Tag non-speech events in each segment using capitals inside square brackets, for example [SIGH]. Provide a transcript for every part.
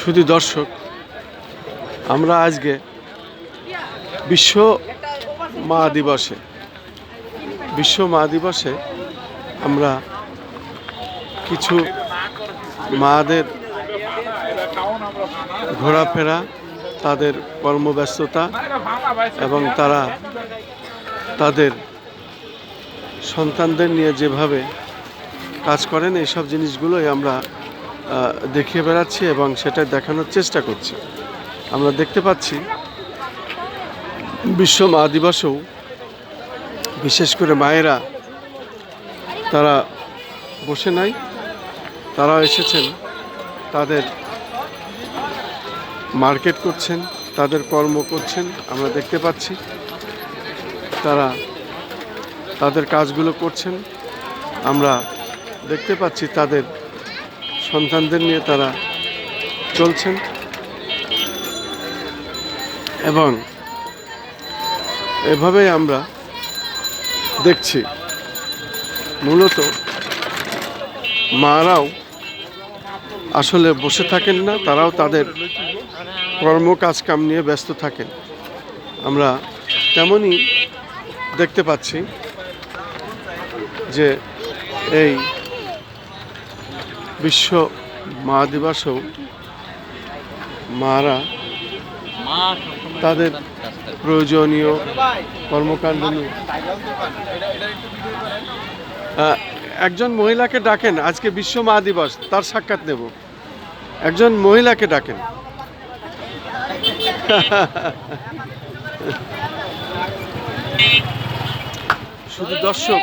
শুধু দর্শক আমরা আজকে বিশ্ব মা দিবসে বিশ্ব মা দিবসে আমরা কিছু মাদের ঘোরাফেরা, তাদের কর্মব্যস্ততা এবং তারা তাদের সন্তানদের নিয়ে যেভাবে কাজ করেন, এইসব জিনিসগুলোই আমরা দেখিয়ে বেড়াচ্ছি এবং সেটা দেখানোর চেষ্টা করছি। আমরা দেখতে পাচ্ছি বিশ্ব মা দিবসেও বিশেষ করে মায়েরা, তারা বসে নাই, তারা এসেছেন, তাদের মার্কেট করছেন, তাদের কর্ম করছেন, আমরা দেখতে পাচ্ছি, তারা তাদের কাজগুলো করছেন, আমরা দেখতে পাচ্ছি তাদের সন্তানদের নিয়ে তারা চলছেন এবং এভাবেই আমরা দেখছি। মূলত মারাও আসলে বসে থাকেন না, তারাও তাদের কর্ম কাজকাম নিয়ে ব্যস্ত থাকেন। আমরা তেমনই দেখতে পাচ্ছি যে এই বিশ্ব মা দিবসেও মারা তাদের প্রয়োজনীয় কর্মকাণ্ড একজন মহিলাকে ডাকেন, আজকে বিশ্ব মা দিবস, তার সাক্ষাৎ নেব। একজন মহিলাকে ডাকেন। শুধু দর্শক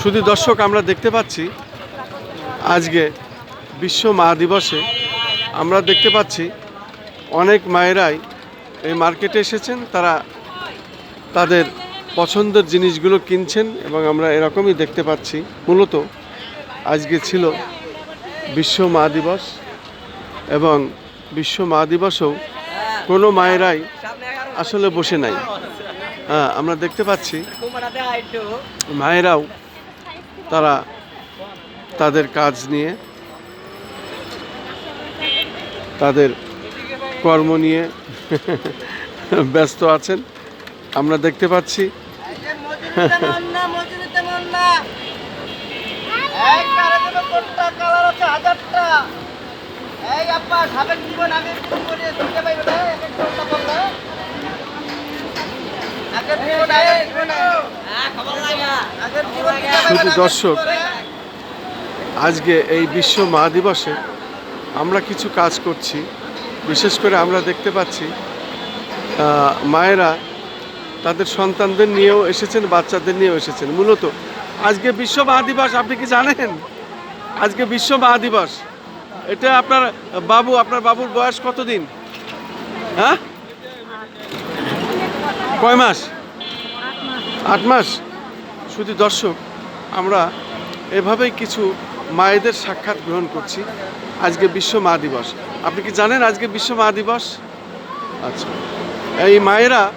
শুধু দর্শক আমরা দেখতে পাচ্ছি, আজকে বিশ্ব মা দিবসে আমরা দেখতে পাচ্ছি, অনেক মায়েরাই এই মার্কেটে এসেছেন, তারা তাদের পছন্দের জিনিসগুলো কিনছেন এবং আমরা এরকমই দেখতে পাচ্ছি। মূলত আজকে ছিল বিশ্ব মা দিবস এবং বিশ্ব মা দিবসেও কোনো মায়েরাই আসলে বসে নাই। হ্যাঁ আমরা দেখতে পাচ্ছি মায়েরাও তারা তাদের কাজ নিয়ে, তাদের কর্ম নিয়ে [LAUGHS] ব্যস্ত আছেন আমরা দেখতে পাচ্ছি শুধু দর্শক। আজকে এই বিশ্ব মা দিবসে আমরা কিছু কাজ করছি বিশেষ করে আমরা দেখতে পাচ্ছি মায়েরা তাদের সন্তানদের নিয়েও এসেছেন, বাচ্চাদের নিয়েও এসেছেন। মূলত আজকে বিশ্ব মা দিবস, আপনি কি জানেন? আজকে বিশ্ব মা দিবস। এটা আপনার বাবু, আপনার বাবুর বয়স কতদিন? হ্যাঁ? কয় মাস। আট মাস। শুধু দর্শক, আমরা এভাবেই কিছু মায়েদের সাক্ষাৎ গ্রহণ করছি। আজকে বিশ্ব মা দিবস। আপনি কি জানেন আজকে বিশ্ব মা দিবস? আচ্ছা। এই মায়েরা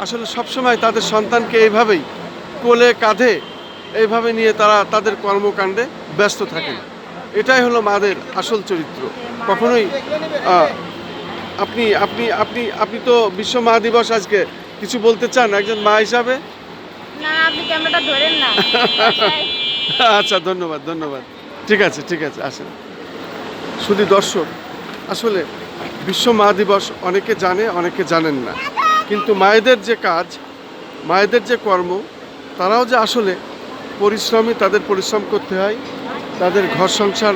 আসলে সবসময় তাদের সন্তানকে এইভাবেই কোলে কাঁধে এইভাবে নিয়ে তারা তাদের কর্মকাণ্ডে ব্যস্ত থাকেন। এটাই হলো মাদের আসল চরিত্র। কখনোই আপনি আপনি আপনি আপনি তো বিশ্ব মা দিবস আজকে কিছু বলতে চান একজন মা হিসাবে? না আপনি ক্যামেরাটা ধরেন না। [LAUGHS] আচ্ছা ধন্যবাদ ধন্যবাদ। ঠিক আছে ঠিক আছে, আসেন। শুধু দর্শক, আসলে বিশ্ব মা দিবস অনেকে জানে, অনেকে জানেন না। কিন্তু মায়েদের যে কাজ, মায়েদের যে কর্ম, তারাও যে আসলে পরিশ্রমী, তাদের পরিশ্রম করতে হয়, তাদের ঘর সংসার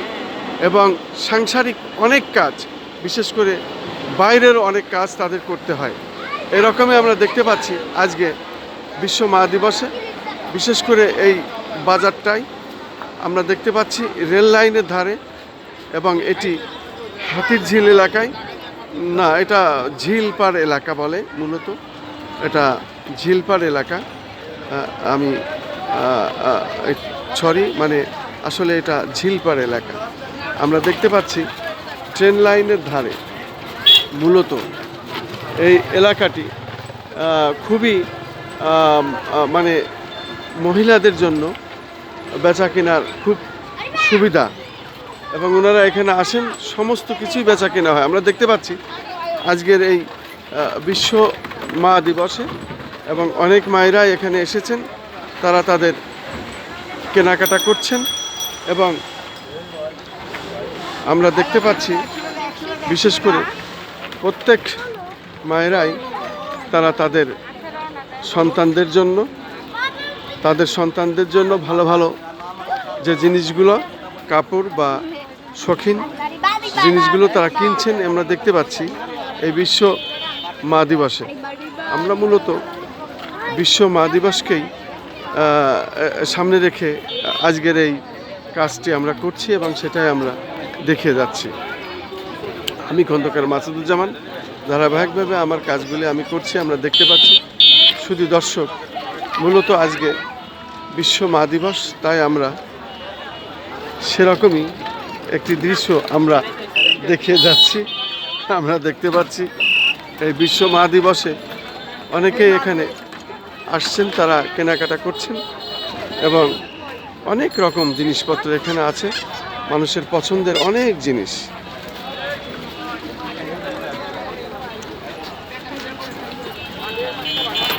এবং সাংসারিক অনেক কাজ, বিশেষ করে বাইরের অনেক কাজ তাদের করতে হয়। এরকমই আমরা দেখতে পাচ্ছি আজকে বিশ্ব মা দিবসে, বিশেষ করে এই বাজারটাই আমরা দেখতে পাচ্ছি রেল লাইনের ধারে এবং এটি হাতির ঝিল এলাকায়। না, এটা ঝিলপাড় এলাকা বলে মূলত। এটা ঝিলপাড় এলাকা। আমি সরি মানে আসলে এটা ঝিলপাড় এলাকা। আমরা দেখতে পাচ্ছি ট্রেন লাইনের ধারে মূলত এই এলাকাটি খুবই মানে মহিলাদের জন্য বেচা কেনার খুব সুবিধা। এবং ওনারা এখানে আসেন, সমস্ত কিছুই বেচা কেনা হয়। আমরা দেখতে পাচ্ছি আজকের এই বিশ্ব মা দিবসে এবং অনেক মায়েরা এখানে এসেছেন। তারা তাদের কেনাকাটা করছেন এবং আমরা দেখতে পাচ্ছি, বিশেষ করে প্রত্যেক মায়েরাই তারা তাদের সন্তানদের জন্য, তাদের সন্তানদের জন্য ভালো ভালো যে জিনিসগুলো কাপড় বা শৌখিন জিনিসগুলো তারা কিনছেন, আমরা দেখতে পাচ্ছি এই বিশ্ব মা দিবসে। আমরা মূলত বিশ্ব মা দিবসকেই সামনে রেখে আজকের এই কাজটি আমরা করছি এবং সেটাই আমরা দেখে যাচ্ছি। আমি খন্দকার মাসুদুজ্জামান, ধারাবাহিকভাবে আমার কাজগুলি আমি করছি, আমরা দেখতে পাচ্ছি। শুধু দর্শক, মূলত আজকে বিশ্ব মা দিবস, তাই আমরা সেরকমই একটি দৃশ্য আমরা দেখে যাচ্ছি, আমরা দেখতে পাচ্ছি। এই বিশ্ব মা দিবসে অনেকেই এখানে আসছেন, তারা কেনাকাটা করছেন এবং অনেক রকম জিনিসপত্র এখানে আছে। মানুষের পছন্দের অনেক জিনিস।